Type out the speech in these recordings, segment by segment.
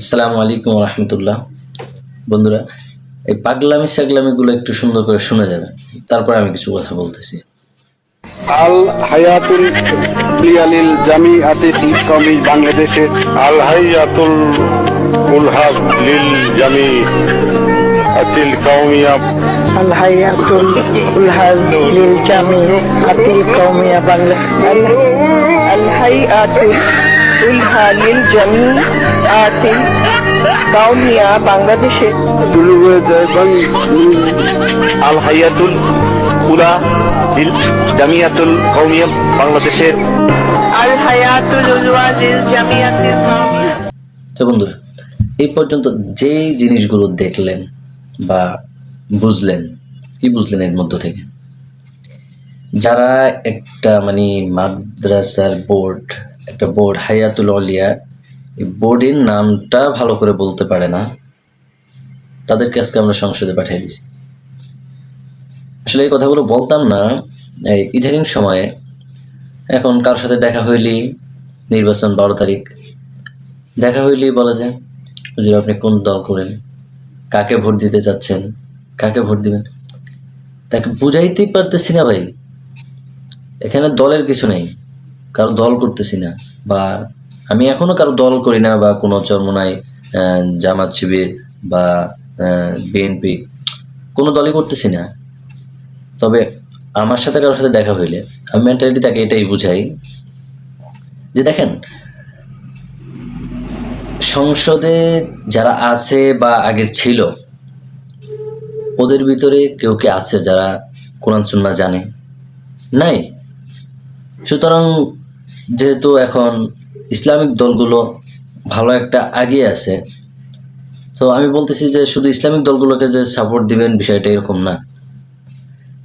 আসসালামু আলাইকুম রহমতুল্লাহ বন্ধুরা এই পাগলামি সাগলামিগুলো একটু সুন্দর করে শুনে যাবে তারপরে আমি কিছু কথা বলতেছি। আল হায়াতুল ইসলামী আল হায়াতুল লিল জামি আতিল কাউমিয়া। আল হায়াতুল লিল জামি আতিল কাউমিয়া আল হায়াতুল বাংলাদেশে। আল উলা জামিয়াতুল আল হায়াতুল জামিয়াতুল বন্ধুরা এই পর্যন্ত যেই জিনিসগুলো দেখলেন বা বুঝলেন কি বুঝলেন এর মধ্য থেকে? যারা একটা মানে মাদ্রাসার বোর্ড একটা বোর্ড হায়াতুল অলিয়া এই বোর্ডের নামটা ভালো করে বলতে পারে না। তাদেরকে আজকে আমরা সংসদে পাঠিয়ে দিছি। আসলে এই কথাগুলো বলতাম না, এই ইদানিং সময়ে। এখন কারোর সাথে দেখা হইলেই নির্বাচন বারো তারিখ। দেখা হইলেই বলা যায় হুজুর, আপনি কোন দল করেন? কাকে ভোট দিতে চাচ্ছেন? কাকে ভোট দিবেন? তাকে বুঝাইতেই পারতেছি না ভাই। এখানে দলের কিছু নেই কারও দল করতেছি না। বা আমি এখনও কারও দল করি না বা কোনো চরমনায় জামাত শিবির বা বিএনপি, কোনো দলই করতেছি না। তবে আমার সাথে কারোর সাথে দেখা হইলে আমি মেন্টালিটি তাকে এটাই বুঝাই যে দেখেন, সংসদে যারা আছে বা আগের ছিল, ওদের ভিতরে কেউ কে আছে যারা কোরআন সুন্না জানে? নাই। সুতরাং যেহেতু এখন ইসলামিক দলগুলো ভালো একটা আগিয়ে আছে, তো আমি বলতেছি যে শুধু ইসলামিক দলগুলোকে যে সাপোর্ট দিবেন বিষয়টা এরকম না।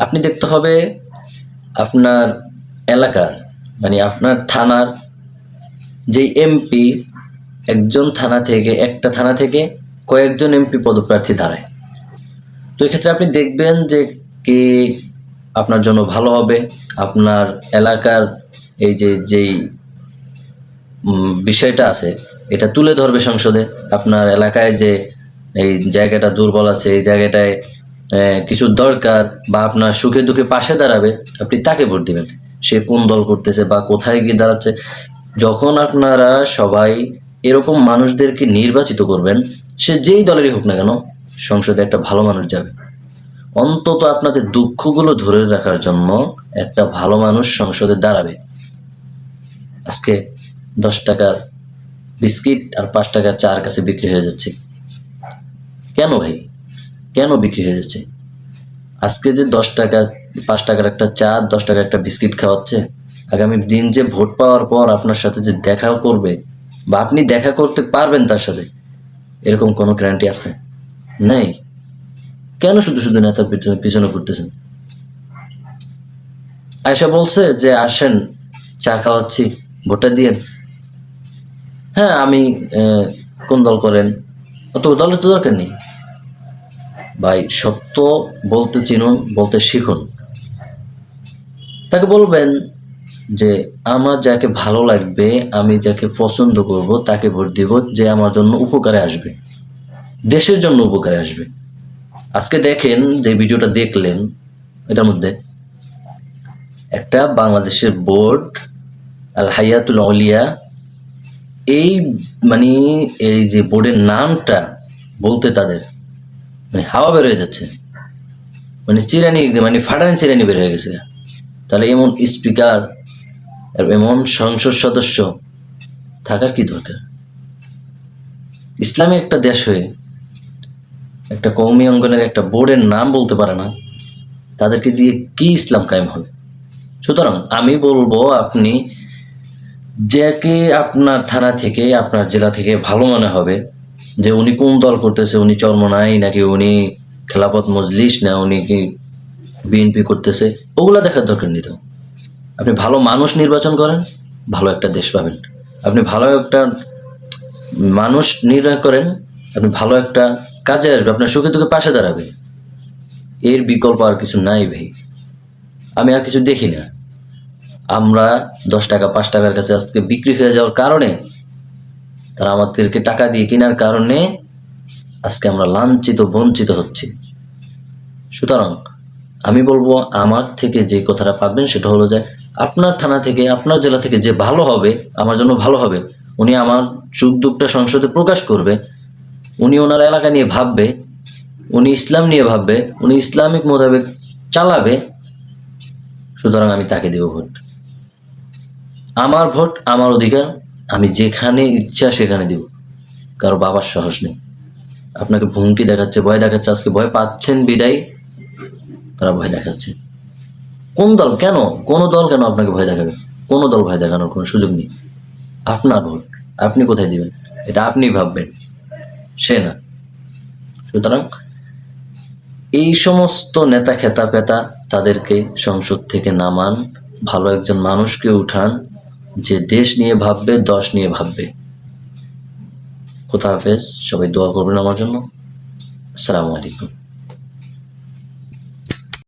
আপনি দেখতে হবে আপনার এলাকার মানে আপনার থানার যে এমপি একজন থানা থেকে, একটা থানা থেকে কয়েকজন এমপি পদপ্রার্থী দাঁড়ায়। তো এক্ষেত্রে আপনি দেখবেন যে কে আপনার জন্য ভালো হবে, আপনার এলাকার এই যে, যেই বিষয়টা আছে, এটা তুলে ধরবে সংসদে। আপনার এলাকায় যে এই জায়গাটা দুর্বল আছে, এই জায়গাটায় কিছু দরকার বা আপনার সুখে দুঃখে পাশে দাঁড়াবে, আপনি তাকে ভোট দিবেন। সে কোন দল করতেছে বা কোথায় গিয়ে দাঁড়াচ্ছে। যখন আপনারা সবাই এরকম মানুষদেরকে নির্বাচিত করবেন, সে যেই দলেরই হোক না কেন, সংসদে একটা ভালো মানুষ যাবে। অন্তত আপনাদের দুঃখগুলো ধরে রাখার জন্য একটা ভালো মানুষ সংসদে দাঁড়াবে। আজকে দশ টাকার বিস্কিট আর পাঁচ টাকার চার কাছে বিক্রি হয়ে যাচ্ছে। কেন ভাই? কেন বিক্রি হয়ে যাচ্ছে? আজকে যে দশ টাকা, পাঁচ টাকার একটা চা, দশ টাকার একটা বিস্কিট খাওয়াচ্ছে, আগামী দিন যে ভোট পাওয়ার পর আপনার সাথে যে দেখা করবে বা আপনি দেখা করতে পারবেন তার সাথে, এরকম কোনো গ্যারান্টি আছে? নেই। কেন শুধু শুধু নেতার পিছনে পিছনে ঘুরতেছেন? আয়সা বলছে যে, আসেন, চা খাওয়াচ্ছি। ভোটটা দিয়েন। হ্যাঁ আমি কোন দল করেন? অত দলের তো দরকার নেই। ভাই, সত্য বলতে চিনুন, বলতে শিখুন। তাকে বলবেন যে, আমার যাকে ভালো লাগবে, আমি যাকে পছন্দ করব, তাকে ভোট দিব যে আমার জন্য উপকারে আসবে। দেশের জন্য উপকারে আসবে। আজকে দেখেন যে ভিডিওটা দেখলেন, এটার মধ্যে একটা বাংলাদেশের বোর্ড আল হায়াতুল অলিয়া এই মানে এই যে বোর্ডের নামটা বলতে তাদের মানে হাওয়া বের হয়ে যাচ্ছে। মানে চিরানি মানে ফাটানি চিরানি বের হয়ে গেছে। তাহলে এমন স্পিকার এমন সংসদ সদস্য থাকার কি দরকার? ইসলামী একটা দেশ হয়ে একটা কৌমি অঙ্গনের একটা বোর্ডের নাম বলতে পারে না, তাদেরকে দিয়ে কি ইসলাম কায়েম হবে? সুতরাং আমি বলব আপনি যাকে আপনার থানা থেকে, আপনার জেলা থেকে ভালো মনে হবে যে উনি কোন দল করতেছে, উনি চর্মনাই নাকি উনি খেলাফত মজলিস না, উনি কি বিএনপি করতেছে? ওগুলা দেখার দরকার নেই তো। আপনি ভালো মানুষ নির্বাচন করেন, ভালো একটা দেশ পাবেন। আপনি ভালো একটা মানুষ নির্ণয় করেন, আপনি ভালো একটা কাজে আসবে, আপনার সুখে দুঃখে পাশে দাঁড়াবে। এর বিকল্প আর কিছু নাই ভাই। আমি আর কিছু দেখি না। আমরা দশ টাকা, পাঁচ টাকার কাছে আজকে বিক্রি হয়ে যাওয়ার কারণে, তারা আমাদেরকে টাকা দিয়ে কেনার কারণে আজকে আমরা লাঞ্ছিত, বঞ্চিত হচ্ছি। সুতরাং আমি বলব, আমার থেকে যে কথাটা পাবেন সেটা হলো যে, আপনার থানা থেকে, আপনার জেলা থেকে যে ভালো হবে, আমার জন্য ভালো হবে, উনি আমার সুখ দুঃখটা সংসদে প্রকাশ করবে, উনি ওনার এলাকা নিয়ে ভাববে, উনি ইসলাম নিয়ে ভাববে, উনি ইসলামিক মোতাবেক চালাবে, সুতরাং আমি তাকে দেব ভোট। আমার ভোট, আমার অধিকার, আমি যেখানে ইচ্ছা সেখানে দিব। কারও বাবার সাহস নেই। আপনাকে হুমকি দেখাচ্ছে, ভয় দেখাচ্ছে, আজকে ভয় পাচ্ছেন বিদায়? তারা ভয় দেখাচ্ছে। কোন দল? কেন? কোন দল কেন আপনাকে ভয় দেখাবে? কোনো দল ভয় দেখানোর কোনো সুযোগ নেই? আপনার ভোট, আপনি কোথায় দিবেন? এটা আপনি ভাববেন। সে না। সুতরাং এই সমস্ত নেতা খেতা পেতা তাদেরকে সংসদ থেকে নামান, ভালো একজন মানুষকে উঠান যে দেশ নিয়ে ভাববে, দশ নিয়ে ভাববে। কোথা হাফেজ, সবাই দোয়া করবেন আমার জন্য। আসসালামু আলাইকুম।